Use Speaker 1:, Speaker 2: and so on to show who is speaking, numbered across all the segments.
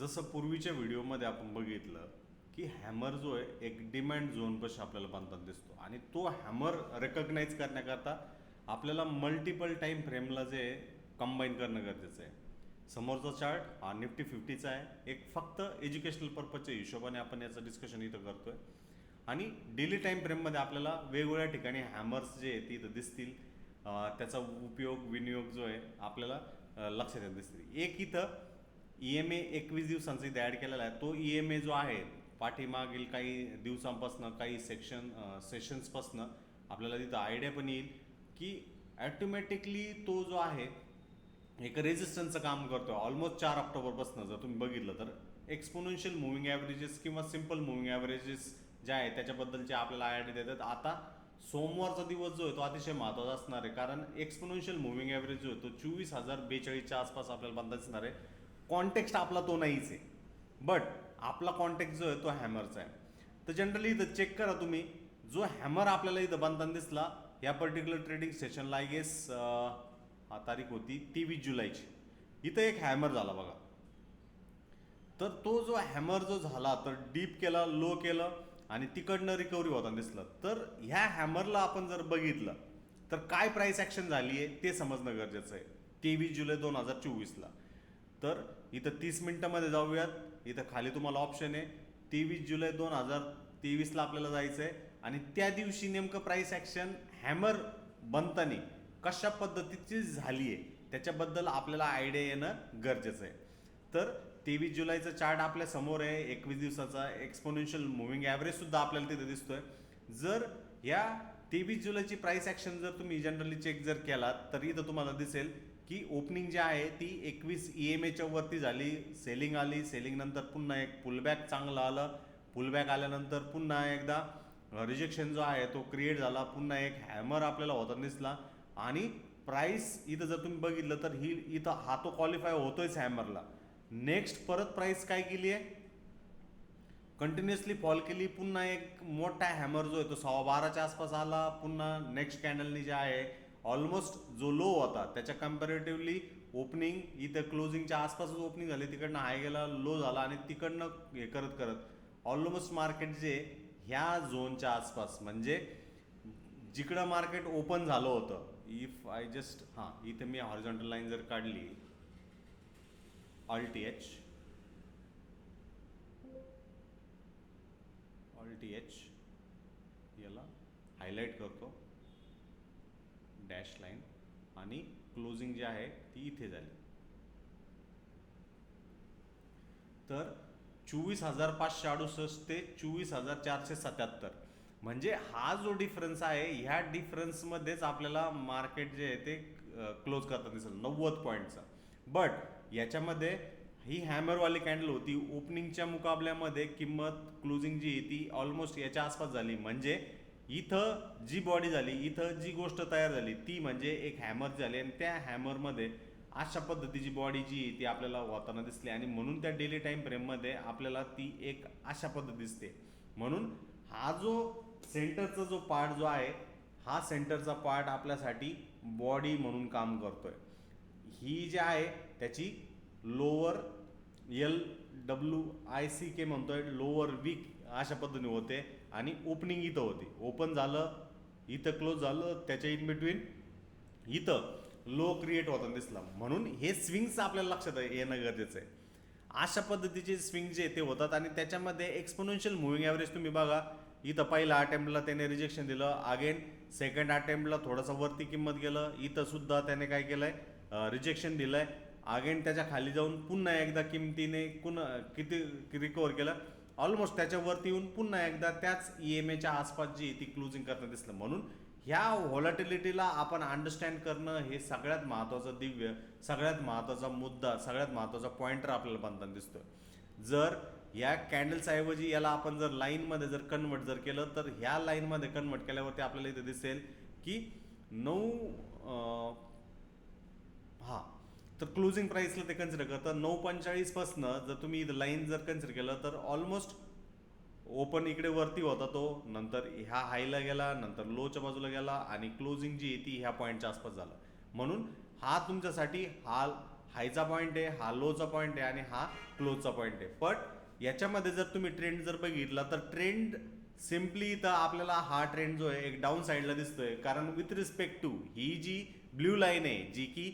Speaker 1: जसं पूर्वीच्या व्हिडिओमध्ये आपण बघितलं की हॅमर जो आहे एक डिमांड झोनपाशी आपल्याला बांधताना दिसतो. आणि तो हॅमर रेकग्नाईज करण्याकरता आपल्याला मल्टिपल टाईम फ्रेमला जे कंबाईन करणं गरजेचं आहे. समोरचा चार्ट हा निफ्टी फिफ्टीचा आहे. एक फक्त एज्युकेशनल पर्पजच्या हिशोबाने आपण याचं डिस्कशन इथं करतोय. आणि डेली टाईम फ्रेममध्ये आपल्याला वेगवेगळ्या ठिकाणी हॅमर्स जे आहेत इथं दिसतील. त्याचा उपयोग विनियोग जो आहे आपल्याला लक्षात येत दिसतील. एक इथं ई एम ए एकवीस दिवसांचा इथे ॲड केलेला आहे. तो ई एम ए जो आहे पाठीमागील काही दिवसांपासनं काही सेक्शन सेशन्सपासनं आपल्याला तिथं आयडिया पण येईल की ॲटोमॅटिकली तो जो आहे एक रेजिस्टन्सचं काम करतो ऑलमोस्ट चार ऑक्टोबरपासून जर तुम्ही बघितलं तर एक्सपोनेन्शियल मुव्हिंग ॲव्हरेजेस किंवा सिंपल मुव्हिंग ॲव्हरेजेस जे आहे त्याच्याबद्दलचे आपल्याला आयडिया देतात. आता सोमवारचा दिवस जो आहे तो अतिशय महत्त्वाचा असणार आहे. कारण एक्सपोनेन्शियल मुव्हिंग ॲव्हरेज जो आहे तो चोवीस हजार बेचाळीसच्या आसपास आपल्याला बंद असणार आहे. कॉन्टेक्स्ट आपला तो नाहीच आहे. बट आपला कॉन्टेक्स्ट जो आहे तो हॅमरचा आहे. तर जनरली इथं चेक करा तुम्ही जो हॅमर आपल्याला इथं बांधताना दिसला या पर्टिक्युलर ट्रेडिंग सेशनला आय गेस हा तारीख होती तेवीस जुलैची. इथं एक हॅमर झाला बघा. तर तो जो हॅमर जो झाला तर डीप केला लो केलं आणि तिकडनं रिकव्हरी होताना दिसलं. तर ह्या हॅमरला आपण जर बघितलं तर काय प्राईस ॲक्शन झाली आहे ते समजणं गरजेचं आहे. तेवीस जुलै दोन हजार चोवीसला. तर इथं तीस मिनटामध्ये जाऊयात. इथं खाली तुम्हाला ऑप्शन आहे. तेवीस जुलै दोन हजार तेवीसला आपल्याला जायचं आहे आणि त्या दिवशी नेमकं प्राईस ॲक्शन हॅमर बनताना कशा पद्धतीची झाली आहे त्याच्याबद्दल आपल्याला आयडिया येणं गरजेचं आहे. तर तेवीस जुलैचा चार्ट आपल्यासमोर आहे. एकवीस दिवसाचा एक्सपोनेन्शियल मुव्हिंग ॲव्हरेजसुद्धा आपल्याला तिथे आहे जर या तेवीस जुलैची प्राईस ॲक्शन जर तुम्ही जनरली चेक जर केलात तर इथं तुम्हाला दिसेल की ओपनिंग जी आहे ती एकवीस ई एम एच्या वरती झाली. सेलिंग आली. सेलिंग नंतर पुन्हा एक पुलबॅक चांगलं आलं. पुलबॅक आल्यानंतर पुन्हा एकदा रिजेक्शन जो आहे तो क्रिएट झाला. पुन्हा एक हॅमर आपल्याला होता दिसला. आणि प्राईस इथं जर तुम्ही बघितलं तर ही इथं हा तो क्वालिफाय होतोयच हॅमरला नेक्स्ट परत प्राइस काय केली आहे? कंटिन्युअसली फॉल केली. पुन्हा एक मोठा हॅमर जो आहे तो सव्वा बाराच्या आसपास आला. पुन्हा नेक्स्ट कॅन्डलनी जे आहे ऑलमोस्ट जो लो होता त्याच्या कम्पॅरेटिव्हली ओपनिंग इथं क्लोजिंगच्या आसपासच ओपनिंग झाली तिकडनं हाय गेला लो झाला आणि तिकडनं हे करत करत ऑलमोस्ट मार्केट जे ह्या झोनच्या आसपास म्हणजे जिकडं मार्केट ओपन झालं होतं इफ आय जस्ट हां इथं मी हॉरिझॉन्टल लाईन जर काढली all T H all T H याला हायलाईट करतो. डॅश लाईन आणि क्लोजिंग जी आहे ती इथे झाली. तर चोवीस हजार पाचशे अडुसष्ट ते चोवीस हजार चारशे सत्याहत्तर. म्हणजे हा जो डिफरन्स आहे ह्या डिफरन्समध्येच आपल्याला मार्केट जे आहे ते क्लोज करताना दिसेल नव्वद पॉईंटचा बट याच्यामध्ये ही हॅमरवाली कॅन्डल होती ओपनिंगच्या मुकाबल्यामध्ये किंमत क्लोजिंग जी आहे ती ऑलमोस्ट याच्या आसपास झाली. म्हणजे इथं जी बॉडी झाली इथं जी गोष्ट तयार झाली ती म्हणजे एक हॅमर झाली. आणि त्या हॅमरमध्ये अशा पद्धतीची बॉडी जी आहे ती आपल्याला होताना दिसली आणि म्हणून त्या डेली टाईम फ्रेममध्ये आपल्याला ती एक अशा पद्धत दिसते. म्हणून हा जो सेंटरचा जो पार्ट जो आहे हा सेंटरचा पार्ट आपल्यासाठी बॉडी म्हणून काम करतोय. ही जी आहे त्याची lower L W I C K म्हणतोय लोअर वीक अशा पद्धतीने होते. आणि ओपनिंग इथं होती. ओपन झालं इथं क्लोज झालं त्याच्या इन बिटवीन इथं लो क्रिएट होताना दिसला. म्हणून हे स्विंग्स आपल्याला लक्षात येणं गरजेचं आहे. अशा पद्धतीचे स्विंग जे ते होतात आणि त्याच्यामध्ये एक्सपोनेन्शियल मुव्हिंग ॲव्हरेज तुम्ही बघा. इथं पहिल्या अटेम्प्टला त्याने रिजेक्शन दिलं. अगेन सेकंड अटेम्प्टला थोडंसं वरती किंमत गेलं. इथं सुद्धा त्याने काय केलं आहे रिजेक्शन दिलंय. अगेन त्याच्याखाली जाऊन पुन्हा एकदा किमतीने पुन्हा किती रिकवर केलं? ऑलमोस्ट त्याच्यावरती येऊन पुन्हा एकदा त्याच ई एम एच्या आसपास जी ती क्लोजिंग करणं दिसलं. म्हणून ह्या व्हॉलॅटिलिटीला आपण अंडरस्टँड करणं हे सगळ्यात महत्त्वाचं दिव्य सगळ्यात महत्त्वाचा मुद्दा सगळ्यात महत्त्वाचा पॉइंटर आपल्याला बनताना दिसतोय. जर या कॅन्डल्सऐवजी याला आपण जर लाईनमध्ये जर कन्वर्ट जर केलं तर ह्या लाईनमध्ये कन्वर्ट केल्यावरती आपल्याला इथे दिसेल की नऊ हां तर क्लोजिंग प्राईसला ते कन्सिडर करतात नऊ पंचाळीसपासनं जर तुम्ही इथं लाईन जर कन्सिडर केलं तर ऑलमोस्ट ओपन इकडे वरती होता तो. नंतर ह्या हायला गेला नंतर लोच्या बाजूला गेला आणि क्लोजिंग जी आहे ती ह्या पॉईंटच्या आसपास झालं. म्हणून हा तुमच्यासाठी हा हायचा पॉईंट आहे हा लोचा पॉईंट आहे आणि हा क्लोजचा पॉईंट आहे. बट याच्यामध्ये जर तुम्ही ट्रेंड जर बघितला तर ट्रेंड सिम्पली तर आपल्याला हा ट्रेंड जो आहे एक डाऊन साईडला दिसतोय. कारण विथ रिस्पेक्ट टू ही जी ब्ल्यू लाईन आहे जी की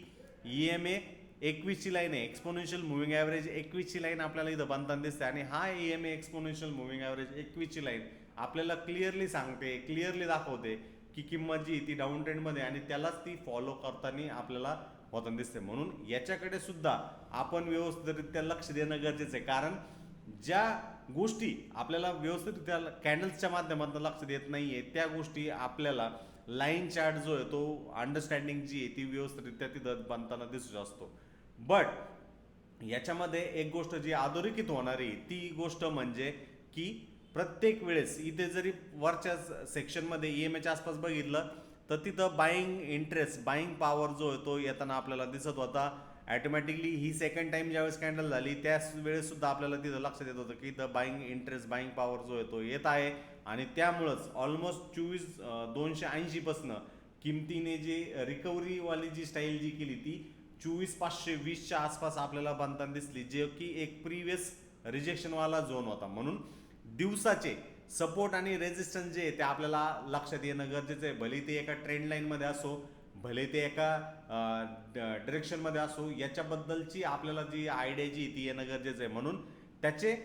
Speaker 1: ई एम ए एकवीसची लाईन आहे. एक्सपोनेन्शियल मुव्हिंग ॲव्हरेज एकवीसची लाईन आपल्याला इथं बनताना दिसते आणि हा A E M A exponential moving average एकवीसची line आपल्याला क्लिअरली सांगते क्लिअरली दाखवते की किंमत जी आहे ती डाऊन ट्रेंडमध्ये आणि त्यालाच ती फॉलो करताना आपल्याला होताना दिसते. म्हणून याच्याकडे सुद्धा आपण व्यवस्थितरित्या लक्ष देणं गरजेचं आहे. कारण ज्या गोष्टी आपल्याला व्यवस्थितरित्या कॅन्डल्सच्या माध्यमातून लक्ष देत नाही आहे त्या गोष्टी आपल्याला लाईन चार्ट जो आहे तो अंडरस्टँडिंग जी आहे ती व्यवस्थितरित्या तिथं बनताना दिसू असतो बट याच्यामध्ये एक गोष्ट जी अधोरेखित होणारी ती गोष्ट म्हणजे की प्रत्येक वेळेस इथे जरी वरच्या सेक्शनमध्ये ई एम एच्या आसपास बघितलं तर तिथं बाईंग इंटरेस्ट बाईंग पॉवर जो आहे तो येताना आपल्याला दिसत होता. ॲटोमॅटिकली ही सेकंड टाइम ज्यावेळेस कॅन्डल झाली त्याच वेळेस सुद्धा आपल्याला तिथं लक्षात येत होतं की इथं बाईंग इंटरेस्ट बाईंग पॉवर जो आहे तो येत आहे. आणि त्यामुळंच ऑलमोस्ट चोवीस दोनशे ऐंशीपासनं किमतीने जी रिकव्हरीवाली जी स्टाईल जी केली ती चोवीस पाचशे वीसच्या आसपास आपल्याला बनताना दिसली जे की एक प्रिव्हियस रिजेक्शनवाला झोन होता. म्हणून दिवसाचे सपोर्ट आणि रेजिस्टन्स जे आहे ते आपल्याला लक्षात येणं गरजेचं आहे. भले ते एका ट्रेंड लाईनमध्ये असो भले ते एका डिरेक्शनमध्ये असो याच्याबद्दलची आपल्याला जी आयडिया जी आहे ती येणं गरजेचं आहे. म्हणून त्याचे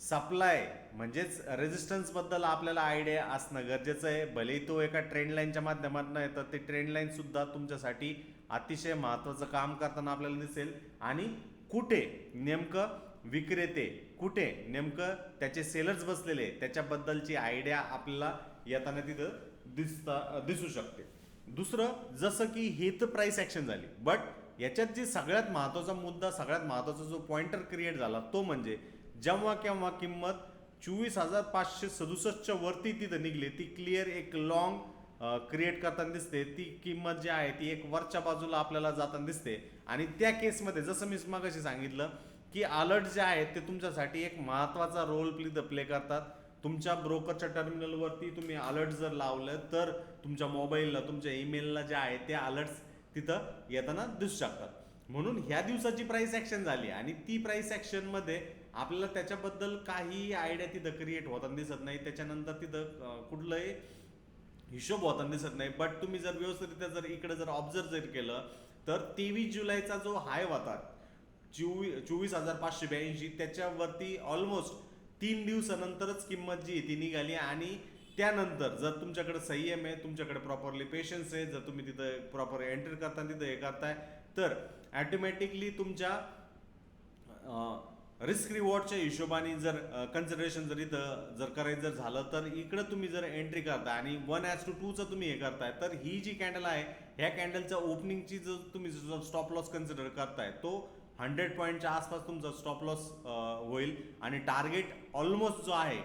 Speaker 1: सप्लाय म्हणजेच रेजिस्टन्सबद्दल आपल्याला आयडिया असणं गरजेचं आहे. भले तो एका ट्रेंड लाईनच्या माध्यमातून येतं ते ट्रेंड लाईनसुद्धा तुमच्यासाठी अतिशय महत्त्वाचं काम करताना आपल्याला दिसेल. आणि कुठे नेमकं विक्रेते कुठे नेमकं त्याचे सेलर्स बसलेले त्याच्याबद्दलची आयडिया आपल्याला येताना तिथं दिसता दिसू शकते. दुसरं जसं की हे तर ॲक्शन झाली. बट याच्यात जी सगळ्यात महत्त्वाचा मुद्दा सगळ्यात महत्त्वाचा जो पॉइंटर क्रिएट झाला तो म्हणजे जेव्हा केव्हा किंमत चोवीस हजार पाचशे सदुसष्टच्या वरती तिथं निघली ती क्लिअर एक लाँग क्रिएट करताना दिसते ती किंमत जी आहे ती एक वरच्या बाजूला आपल्याला जाताना दिसते. आणि त्या केसमध्ये जसं मी मगाशी सांगितलं की अलर्ट जे आहेत ते तुमच्यासाठी एक महत्त्वाचा रोल प्ले प्ले करतात. तुमच्या ब्रोकरच्या टर्मिनलवरती तुम्ही अलर्ट जर लावलं तर तुमच्या मोबाईलला तुमच्या ईमेलला जे आहे ते अलर्ट्स तिथं येताना दिसू शकतात. म्हणून ह्या दिवसाची प्राईस ॲक्शन झाली. आणि ती प्राईस ॲक्शनमध्ये आपल्याला त्याच्याबद्दल काही आयडिया तिथं क्रिएट होताना दिसत नाही. त्याच्यानंतर तिथं कुठलंही हिशोब होताना दिसत नाही. बट तुम्ही जर व्यवस्थितरित्या जर इकडे जर ऑब्झर्व जर केलं तर तेवीस जुलैचा जो हाय होता चोवीस चोवीस हजार पाचशे ब्याऐंशी त्याच्यावरती ऑलमोस्ट तीन दिवसानंतरच किंमत जी ती निघाली. आणि त्यानंतर जर तुमच्याकडे संयम आहे तुमच्याकडे प्रॉपरली पेशन्स आहे जर तुम्ही तिथं प्रॉपर एंटर करताना तिथं हे करताय तर ॲटोमॅटिकली तुमच्या रिस्क रिवॉर्डच्या हिशोबाने जर कन्सिडरेशन जर इथं जर करायचं जर झालं तर इकडं तुम्ही जर एंट्री करताय आणि वन ॲज टू टूचं तुम्ही हे करताय तर ही जी कॅन्डल आहे ह्या कॅन्डलच्या ओपनिंगची जर तुम्ही जर स्टॉप लॉस कन्सिडर करताय तो हंड्रेड पॉईंटच्या आसपास तुमचा स्टॉप लॉस होईल. आणि टार्गेट ऑलमोस्ट जो आहे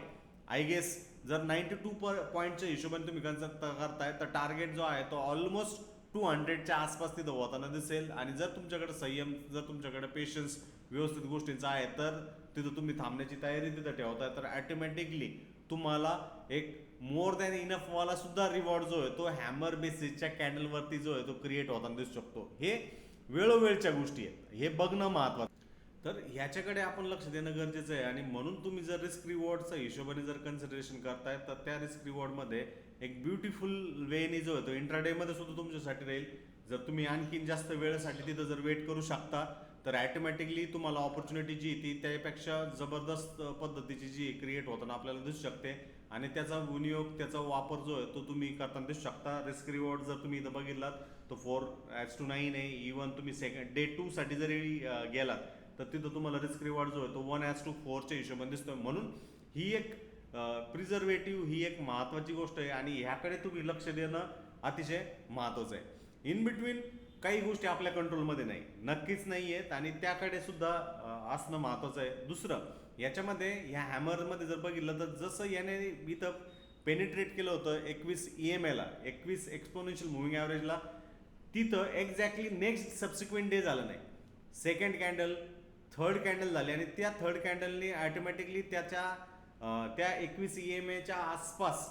Speaker 1: आय गेस जर नाईन्टी टू पर पॉईंटच्या हिशोबाने तुम्ही कन्सिडर करताय तर टार्गेट जो आहे तो ऑलमोस्ट टू हंड्रेडच्या आसपास तिथं होताना दिसेल. आणि जर तुमच्याकडे संयम जर तुमच्याकडे पेशन्स व्यवस्थित गोष्टींचा आहे तर तिथं तुम्ही थांबण्याची तयारी तिथं ठेवताय. तर ॲटोमॅटिकली तुम्हाला एक मोर दॅन इनफवाला सुद्धा रिवॉर्ड जो आहे तो हॅमर बेसिसच्या कॅन्डलवरती जो आहे तो क्रिएट होताना दिसू शकतो. हे वेळोवेळच्या गोष्टी आहेत. हे बघणं महत्वाचं. तर ह्याच्याकडे आपण लक्ष देणं गरजेचं आहे. आणि म्हणून तुम्ही जर रिस्क रिवॉर्डचा हिशोबाने जर कन्सिडरेशन करताय तर त्या रिस्क रिवॉर्डमध्ये एक ब्युटिफुल वेने जो आहे तो इंट्राडेमध्ये सुद्धा तुमच्यासाठी राहील. जर तुम्ही आणखीन जास्त वेळेसाठी तिथं जर वेट करू शकता तर ॲटोमॅटिकली तुम्हाला ऑपॉर्च्युनिटी जी आहे ती त्यापेक्षा जबरदस्त पद्धतीची जी क्रिएट होताना आपल्याला दिसू शकते. आणि त्याचा विनियोग त्याचा वापर जो आहे तो तुम्ही करताना दिसू शकता. रिस्क रिवॉर्ड जर तुम्ही इथं बघितलात तर फोर ॲज टू नाईन आहे. इवन तुम्ही सेकंड डे टूसाठी जरी गेलात तर तिथं तुम्हाला रिस्क रिवॉर्ड जो आहे तो वन ॲज टू फोरच्या हिशोबाने दिसतोय. म्हणून ही एक प्रिझर्वेटिव्ह ही एक महत्त्वाची गोष्ट आहे आणि ह्याकडे तुम्ही लक्ष देणं अतिशय महत्त्वाचं आहे. इन बिटवीन काही गोष्टी आपल्या कंट्रोलमध्ये नाही. नक्कीच नाही आहेत आणि त्याकडे सुद्धा असणं महत्त्वाचं आहे. दुसरं याच्यामध्ये ह्या हॅमरमध्ये जर बघितलं तर जसं याने इथं पेनिट्रेट केलं होतं एकवीस ई एम एला एकवीस एक्सपोनेन्शियल मुव्हिंग ॲव्हरेजला तिथं एक्झॅक्टली नेक्स्ट सबसिक्वेंट डे झालं नाही. सेकंड कॅन्डल थर्ड कॅन्डल झाली आणि त्या थर्ड कॅन्डलनी ऑटोमॅटिकली त्याच्या त्या एकवीस ई एम एच्या आसपास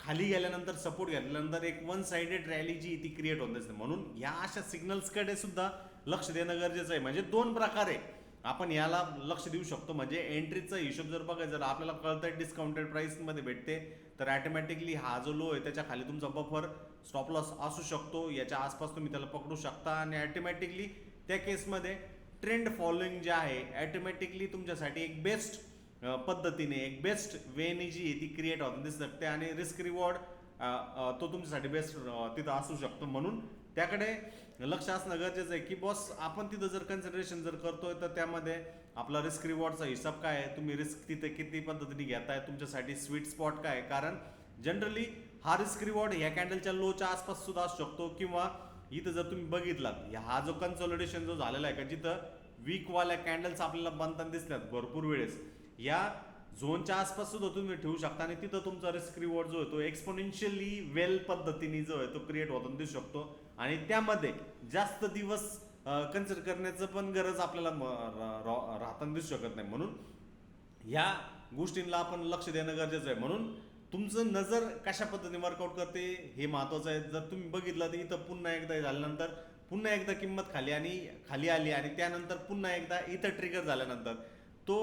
Speaker 1: खाली गेल्यानंतर सपोर्ट घेतल्यानंतर एक वन साइडेड रॅली जी ती क्रिएट होत असते म्हणून ह्या अशा सिग्नल्सकडे सुद्धा लक्ष देणं गरजेचं आहे. म्हणजे दोन प्रकारे आपण याला लक्ष देऊ शकतो. म्हणजे एंट्रीचा हिशोब जर बघायचं जर आपल्याला कळतंय डिस्काउंटेड प्राइसमध्ये भेटते तर ॲटोमॅटिकली हा जो लो आहे त्याच्याखाली तुमचा बफर स्टॉप लॉस असू शकतो. याच्या आसपास तुम्ही त्याला पकडू शकता आणि ॲटोमॅटिकली त्या केसमध्ये ट्रेंड फॉलोइंग जे आहे ॲटोमॅटिकली तुमच्यासाठी एक बेस्ट पद्धतीने एक बेस्ट वेने जी आहे ती क्रिएट होताना दिसू शकते आणि रिस्क रिवॉर्ड तो तुमच्यासाठी बेस्ट तिथं असू शकतो म्हणून. त्याकडे लक्ष असणं गरजेचं आहे की बॉस आपण तिथं जर कन्सिडरेशन जर करतोय तर त्यामध्ये आपला रिस्क रिवॉर्डचा हिसाब काय आहे? तुम्ही रिस्क तिथे किती पद्धतीने घेताय? तुमच्यासाठी स्वीट स्पॉट काय आहे? कारण जनरली हा रिस्क रिवॉर्ड ह्या कॅन्डलच्या लोच्या आसपास सुद्धा असू शकतो किंवा इथं जर तुम्ही बघितलात हा जो कन्सोलिडेशन जो झालेला आहे का जिथं वीकवाल्या कॅन्डल्स आपल्याला बनताना दिसल्यात भरपूर वेळेस. या झोनच्या आसपास सुद्धा तुम्ही ठेवू शकता आणि तिथं तुमचा रिस्क रिवॉर्ड जो आहे तो एक्सपोनेन्शियली वेल पद्धतीने जो आहे तो क्रिएट होताना दिसू शकतो. आणि त्यामध्ये जास्त दिवस कन्सिडर करण्याचं पण गरज आपल्याला म- राहताना दिसू शकत नाही. म्हणून ह्या गोष्टींना आपण लक्ष देणं गरजेचं आहे. म्हणून तुमचं नजर कशा पद्धतीने वर्कआउट करते हे महत्वाचं आहे. जर तुम्ही बघितलं तर इथं पुन्हा एकदा झाल्यानंतर पुन्हा एकदा किंमत खाली आणि खाली आली आणि त्यानंतर पुन्हा एकदा इथं ट्रिगर झाल्यानंतर तो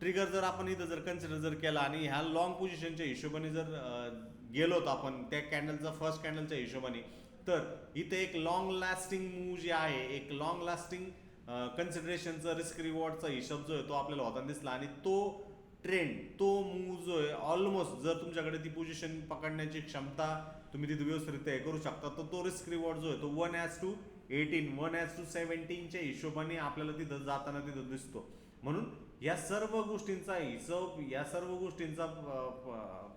Speaker 1: ट्रिगर जर आपण इथं जर कन्सिडर जर केला आणि ह्या लॉंग पोझिशनच्या हिशोबाने जर गेलोत आपण त्या कॅन्डलचा फर्स्ट कॅन्डलच्या हिशोबाने तर इथे एक लॉंग लास्टिंग मूव जे आहे एक लॉंग लास्टिंग कन्सिडरेशनचा रिस्क रिवॉर्डचा हिशोब जो आहे तो आपल्याला होताना दिसला आणि तो ट्रेंड तो मूव जो आहे ऑलमोस्ट जर तुमच्याकडे ती पोझिशन पकडण्याची क्षमता तुम्ही तिथे व्यवस्थितरित्या हे करू शकता तर तो रिस्क रिवॉर्ड जो आहे तो one as two eighteen one as two सेव्हन्टीनच्या हिशोबाने आपल्याला तिथं जाताना तिथं दिसतो. म्हणून या सर्व गोष्टींचा हिशोब या सर्व गोष्टींचा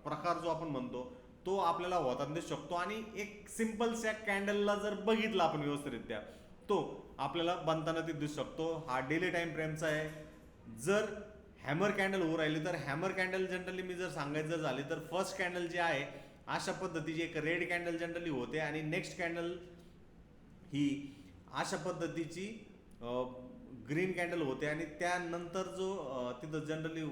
Speaker 1: प्रकार जो आपण म्हणतो तो आपल्याला होताना दिसू शकतो. आणि एक सिम्पलच्या कॅन्डलला जर बघितला आपण व्यवस्थितरित्या तो आपल्याला बनताना ते दिसू शकतो. हा डेली टाईम फ्रेमचा आहे. जर हॅमर कॅन्डल होऊ राहिली तर हॅमर कॅन्डल जनरली मी जर सांगायचं जर तर फर्स्ट कॅन्डल जे आहे अशा पद्धतीची एक रेड कॅन्डल जनरली होते. आणि नेक्स्ट कॅन्डल ही अशा पद्धतीची ग्रीन कॅन्डल होते आणि त्यानंतर जो तिथं जनरली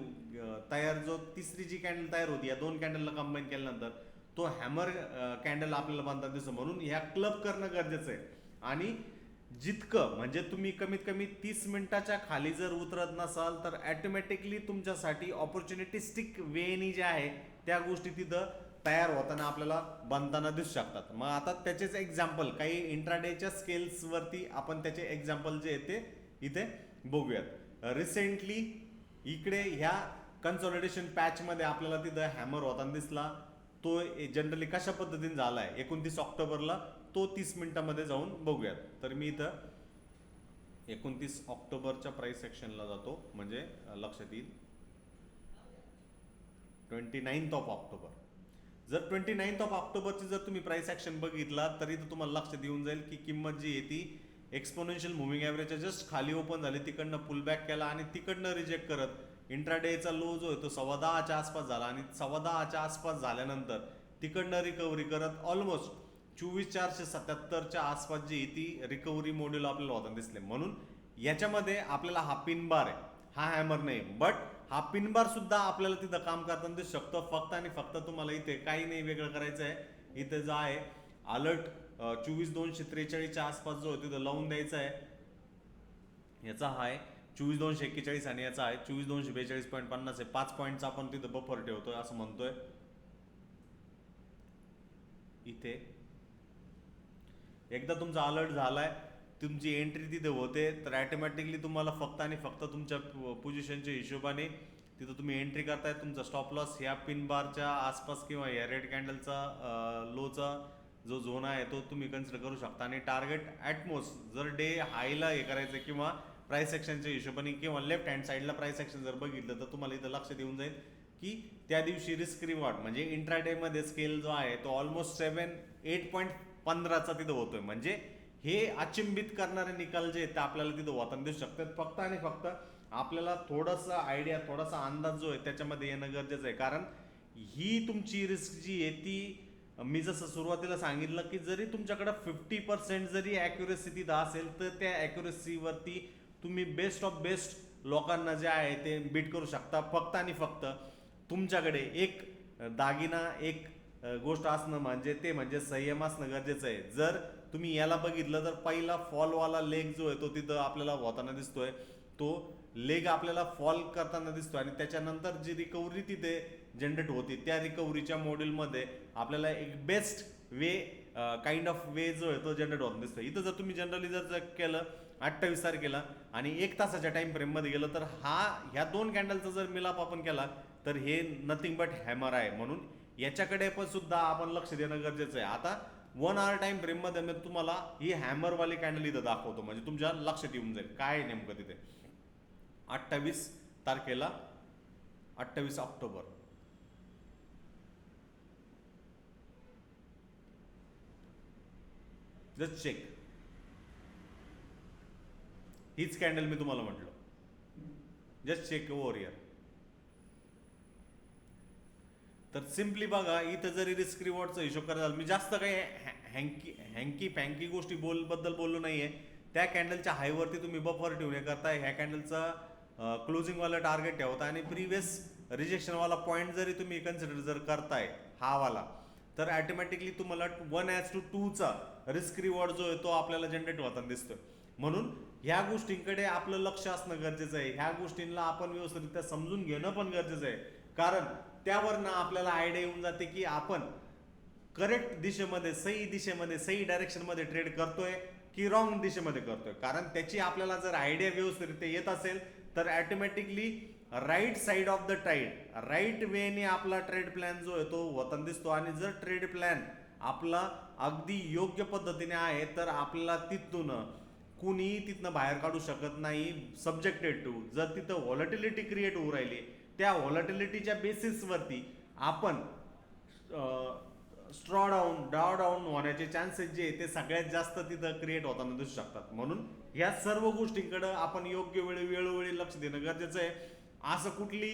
Speaker 1: तयार जो तिसरी जी कॅन्डल तयार होती या दोन कॅन्डलला कंबाईन केल्यानंतर तो हॅमर कॅन्डल आपल्याला बांधताना दिसतो. म्हणून ह्या क्लब करणं गरजेचं आहे. आणि जितकं म्हणजे तुम्ही कमीत कमी तीस मिनिटाच्या खाली जर उतरत नसाल तर ॲटोमॅटिकली तुमच्यासाठी ऑपॉर्च्युनिटिस्टिक वेनी जे आहे त्या गोष्टी तिथं तयार होताना आपल्याला बनताना दिसू शकतात. मग आता त्याचेच एक्झाम्पल काही इंट्राडेच्या स्केल्सवरती आपण त्याचे एक्झाम्पल जे आहे ते इथे बघूयात. रिसेंटली इकडे ह्या कन्सॉलिडेशन पॅचमध्ये आपल्याला तिथं हॅमर होताना दिसला. तो जनरली कशा पद्धतीने झाला आहे एकोणतीस ऑक्टोबरला तो तीस मिनिटामध्ये जाऊन बघूयात. तर मी इथं एकोणतीस ऑक्टोबरच्या प्राईस सेक्शनला जातो. म्हणजे लक्षात येईल. Twenty ninth of October. जर ट्वेंटी नाईन्थ ऑफ ऑक्टोबरची जर तुम्ही प्राईस ॲक्शन बघितला तरी तर तुम्हाला लक्षात येऊन जाईल की किंमत जी आहे ती एक्सपोनेन्शियल मुव्हिंग ॲव्हरेजच्या जस्ट खाली ओपन झाली तिकडनं पुलबॅक केला आणि तिकडनं रिजेक्ट करत इंट्राडेचा लो जो आहे तो सव्वा दहाच्या आसपास झाला आणि सव्वा दहाच्या आसपास झाल्यानंतर तिकडनं रिकव्हरी करत ऑलमोस्ट चोवीस चारशे सत्याहत्तरच्या आसपास जी ती रिकव्हरी मॉड्यूल आपल्याला होताना दिसले. म्हणून याच्यामध्ये आपल्याला हा पिन बार आहे. हा हॅमर नाही बट हा पिन बार सुद्धा आपल्याला तिथं काम करताना दिसू शकतो. फक्त आणि फक्त तुम्हाला इथे काही नाही वेगळं करायचं आहे. इथे जो आहे अलर्ट चोवीस दोनशे त्रेचाळीसच्या आसपास जो आहे तिथं लावून द्यायचा आहे. याचा हा आहे. चोवीस दोनशे एक्केचाळीस आणि याचा आहे. चोवीस दोनशे बेचाळीस पॉईंट पन्नास आहे. पाच पॉईंटचा आपण तिथं बफर ठेवतोय असं म्हणतोय. इथे. एकदा तुमचा अलर्ट झालाय तुमची एंट्री तिथे होते तर ॲटोमॅटिकली तुम्हाला फक्त आणि फक्त तुमच्या पोझिशनच्या हिशोबाने तिथं तुम्ही एंट्री करताय. तुमचा स्टॉप लॉस ह्या पिन बारच्या आसपास किंवा या रेड कॅन्डलचा लोचा जो झोन आहे तो तुम्ही कन्सिडर करू शकता. आणि टार्गेट ॲटमोस्ट जर डे हायला हे करायचं किंवा प्राईस सेक्शनच्या हिशोबाने किंवा लेफ्ट हँड साईडला प्राईस सेक्शन जर बघितलं तर तुम्हाला इथं लक्षात येऊन जाईल की त्या दिवशी रिस्क रिवॉर्ड म्हणजे इंट्राडेमध्ये स्केल जो आहे तो ऑलमोस्ट सेवन एट पॉईंट पंधराचा तिथं होतोय. म्हणजे हे अचिंबित करणारे निकाल जे आहेत ते आपल्याला तिथं होताना देऊ शकतात. फक्त आणि फक्त आपल्याला थोडासा आयडिया थोडासा अंदाज जो आहे त्याच्यामध्ये येणं गरजेचं आहे. कारण ही तुमची रिस्क जी आहे ती मी जसं सुरुवातीला सांगितलं की जरी तुमच्याकडं फिफ्टी पर्सेंट जरी ॲक्युरेसी तिथं असेल तर त्या ॲक्युरेसीवरती तुम्ही बेस्ट ऑफ बेस्ट लोकांना जे आहे ते बीट करू शकता फक्त आणि फक्त तुमच्याकडे एक दागिना एक गोष्ट असणं म्हणजे ते म्हणजे संयम असणं गरजेचं आहे. जर तुम्ही याला बघितलं तर पहिला फॉलवाला लेग जो आहे तो तिथं आपल्याला होताना दिसतोय. तो लेग आपल्याला फॉल करताना दिसतो आणि त्याच्यानंतर जी रिकव्हरी तिथे जनरेट होती. त्या रिकव्हरीच्या मॉड्यूलमध्ये आपल्याला एक best way kind of way जो आहे तो जनरेट होत दिसतो इथं जर तुम्ही जनरली जर केलं अठ्ठावीस तारखेला आणि एक तासाच्या टाइम फ्रेममध्ये गेलं तर हा ह्या दोन कॅन्डलचा जर मिलाप आपण केला तर हे नथिंग बट हॅमर आहे. म्हणून याच्याकडे पण सुद्धा आपण लक्ष देणं गरजेचं आहे. आता वन आवर टाइम फ्रेममध्ये मी तुम्हाला ही हॅमरवाली कॅन्डल इथं दाखवतो. म्हणजे तुमच्या लक्षात येऊन जाईल. काय नेमकं तिथे? अठ्ठावीस तारखेला अठ्ठावीस ऑक्टोबर. जस्ट चेक हीच कॅन्डल मी तुम्हाला म्हटलं. जस्ट चेक ओवर इयर तर सिम्पली बघा इथं जरी रिस्क रिवॉर्डचा हिशोब करायला मी जास्त काही हँकी हँकी फँकी गोष्टी बोलबद्दल बोललो नाहीये. त्या कॅन्डलच्या हायवरती तुम्ही बफर ठेवणे करताय. ह्या कॅन्डलचा क्लोजिंगवाला टार्गेट ठेवता आणि प्रिव्हियस रिजेक्शन वाला पॉईंट जरी तुम्ही कन्सिडर जर करताय हा वाला तर ॲटोमॅटिकली तुम्हाला वन ॲज टू टूचा रिस्क रिवॉर्ड जो आहे तो आपल्याला जनरेट होताना दिसतोय. म्हणून ह्या गोष्टींकडे आपलं लक्ष असणं गरजेचं आहे. ह्या गोष्टींना आपण व्यवस्थितरित्या समजून घेणं पण गरजेचं आहे. कारण त्यावरनं आपल्याला आयडिया येऊन जाते की आपण करेक्ट दिशेमध्ये सही दिशेमध्ये सही डायरेक्शनमध्ये ट्रेड करतोय की रॉंग दिशेमध्ये करतोय. कारण त्याची आपल्याला जर आयडिया व्यवस्थितरित्या येत असेल तर automatically right side of the trade right वेने आपला ट्रेड प्लॅन जो आहे तो वतन दिसतो. आणि जर ट्रेड प्लॅन आपला अगदी योग्य पद्धतीने आहे तर आपल्याला तिथून कुणीही तिथनं बाहेर काढू शकत नाही सब्जेक्टेड टू जर तिथं व्हॉलटिलिटी क्रिएट होऊ राहिली त्या व्हॉलटिलिटीच्या बेसिसवरती आपण स्ट्रॉ डाऊन डाव डाऊन होण्याचे चान्सेस जे आहे ते सगळ्यात जास्त तिथं क्रिएट होताना दिसू शकतात. म्हणून या सर्व गोष्टींकडं आपण योग्य वेळी वेळोवेळी लक्ष देणं गरजेचं आहे. असं कुठली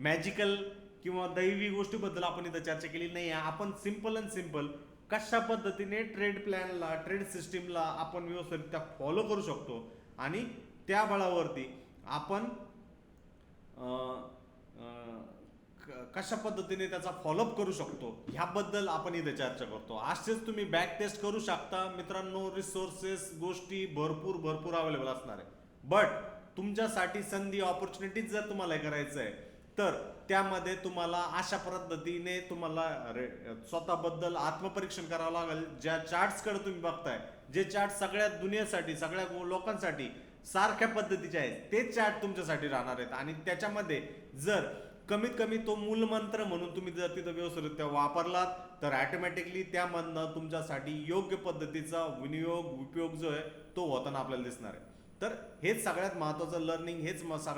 Speaker 1: मॅजिकल किंवा दैवी गोष्टीबद्दल आपण इथं चर्चा केली नाही आहे आपण सिंपल अँड सिंपल कशा पद्धतीने ट्रेड प्लॅनला ट्रेड सिस्टीमला आपण व्यवस्थितरित्या फॉलो करू शकतो आणि त्या बळावरती आपण कशा पद्धतीने त्याचा फॉलोअप करू शकतो ह्याबद्दल आपण इथे चर्चा करतो. असेच तुम्ही बॅक टेस्ट करू शकता. मित्रांनो रिसोर्सेस गोष्टी भरपूर भरपूर अवेलेबल असणार आहे. बट तुमच्यासाठी संधी ऑपॉर्च्युनिटीज जर तुम्हाला हे करायचं आहे तर त्यामध्ये तुम्हाला अशा पद्धतीने तुम्हाला रे- स्वतःबद्दल आत्मपरीक्षण करावं लागेल. ज्या चार्ट्सकडे तुम्ही बघताय जे चार्ट सगळ्या दुनियेसाठी सगळ्या लोकांसाठी सारख्या पद्धतीचे आहेत तेच चार्ट तुमच्यासाठी राहणार आहेत. आणि त्याच्यामध्ये जर कमीत कमी तो मूलमंत्र म्हणून तुम्ही जर तिथं व्यवस्थितरित्या वापरलात तर ॲटोमॅटिकली त्यामधनं तुमच्यासाठी योग्य पद्धतीचा विनियोग उपयोग जो आहे तो होताना आपल्याला दिसणार आहे. तर हेच सगळ्यात महत्त्वाचं लर्निंग हेच म- सगळ्यात